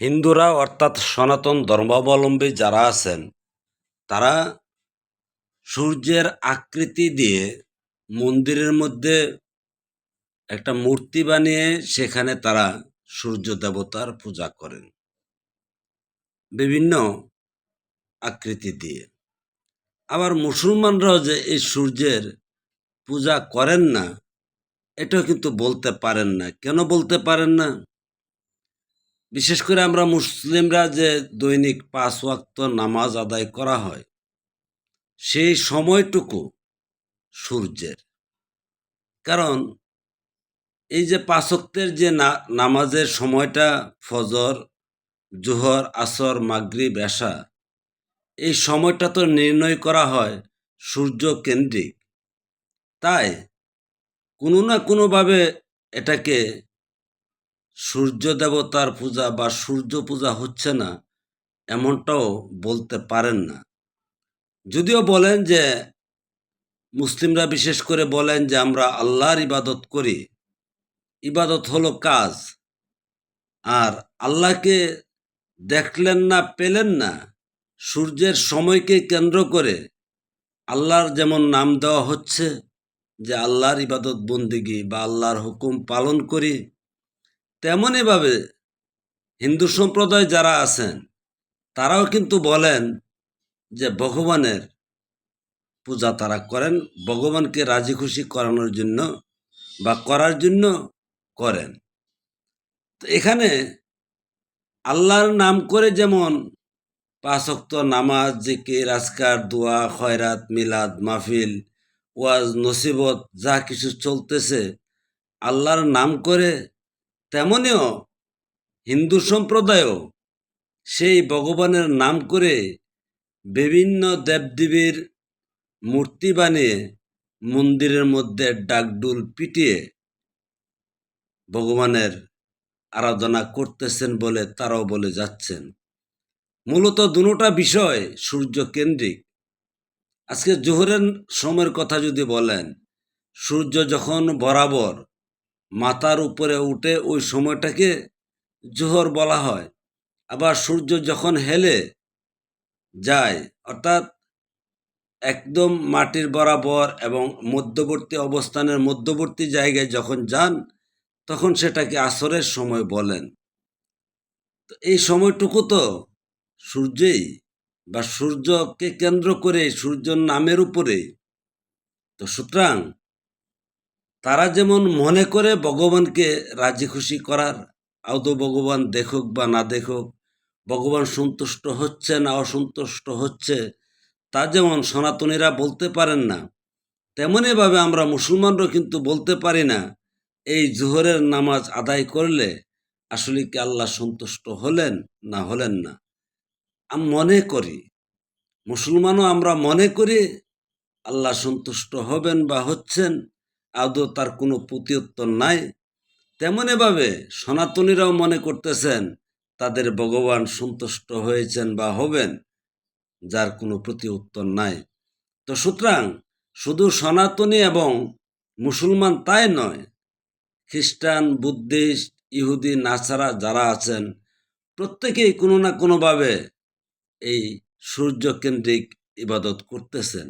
হিন্দুরা অর্থাৎ সনাতন ধর্মাবলম্বী যারা আছেন, তারা সূর্যের আকৃতি দিয়ে মন্দিরের মধ্যে একটা মূর্তি বানিয়ে সেখানে তারা সূর্য দেবতার পূজা করেন। বিভিন্ন আকৃতি দিয়ে। আবার মুসলমানরাও যে এই সূর্যের পূজা করেন না, এটাও কিন্তু বলতে পারেন না। কেন বলতে পারেন না? বিশেষ করে আমরা মুসলিমরা যে দৈনিক পাঁচ ওয়াক্ত নামাজ আদায় করা হয়, সেই সময়টুকু সূর্যের। কারণ এই যে পাঁচক্তের যে নামাজের সময়টা ফজর, জোহর, আসর মাগরি এশা, এই সময়টা তো নির্ণয় করা হয় সূর্য কেন্দ্রিক তাই কোনো না কোনোভাবে এটাকে সূর্য দেবতার পূজা বা সূর্য পূজা হচ্ছে না, এমনটাও বলতে পারেন না। যদিও বলেন যে, মুসলিমরা বিশেষ করে বলেন যে, আমরা আল্লাহর ইবাদত করি। ইবাদত হলো কাজ। আর আল্লাহকে দেখলেন না, পেলেন না, সূর্যের সময়কে কেন্দ্র করে আল্লাহর যেমন নাম দেওয়া হচ্ছে, যে আল্লাহর ইবাদত বন্দিগি বা আল্লাহর হুকুম পালন করি তেমনইভাবে হিন্দু সম্প্রদায় যারা আছেন, তারাও কিন্তু বলেন যে ভগবানের পূজা তারা করেন, ভগবানকে রাজি খুশি করানোর জন্য বা করার জন্য করেন। তো এখানে আল্লাহর নাম করে যেমন পাঁচক্ত নামাজ, জিকির, আজকার, দোয়া, খয়রাত, মিলাদ, মাহফিল, ওয়াজ, নসিবত যা কিছু চলতেছে, আল্লাহর নাম করে তেমনিও হিন্দু সম্প্রদায়ও সেই ভগবানের নাম করে বিভিন্ন দেবদেবীর মূর্তি বানিয়ে মন্দিরের মধ্যে ডাকডুল পিটিয়ে ভগবানের আরাধনা করতেছেন বলে তারাও বলে যাচ্ছেন। মূলত দুটা বিষয় সূর্য কেন্দ্রিক আজকে জোহরের সময়ের কথা যদি বলেন, সূর্য যখন বরাবর মাথার উপরে উঠে ওই সময়টাকে জোহর বলা হয়। আবার সূর্য যখন হেলে যায়, অর্থাৎ একদম মাটির বরাবর এবং মধ্যবর্তী অবস্থানের মধ্যবর্তী জায়গায় যখন যান, তখন সেটাকে আসরের সময় বলেন। তো এই সময়টুকু তো সূর্যেই বা সূর্যকে কেন্দ্র করে সূর্যর নামের উপরে। তো সুতরাং তারা যেমন মনে করে ভগবানকে রাজি খুশি করার আদৌ ভগবান দেখুক বা না দেখুক, ভগবান সন্তুষ্ট হচ্ছে না অসন্তুষ্ট হচ্ছে, তা যেমন সনাতনীরা বলতে পারেন না তেমনইভাবে আমরা মুসলমানরা কিন্তু বলতে পারি না, এই জোহরের নামাজ আদায় করলে আসলে কি আল্লাহ সন্তুষ্ট হলেন না হলেন না? আমি মনে করি, মুসলমানও আমরা মনে করি আল্লাহ সন্তুষ্ট হবেন বা হচ্ছেন আদৌ তার কোনো প্রতি উত্তর নাই তেমনইভাবে সনাতনীরাও মনে করতেছেন, তাদের ভগবান সন্তুষ্ট হয়েছেন বা হবেন, যার কোনো প্রতি উত্তর নাই। তো সুতরাং শুধু সনাতনী এবং মুসলমান তাই নয়, খ্রিস্টান, বুদ্ধিস্ট, ইহুদি, নাসারা যারা আছেন, প্রত্যেকেই কোনো না কোনোভাবে এই সূর্যকেন্দ্রিক ইবাদত করতেছেন।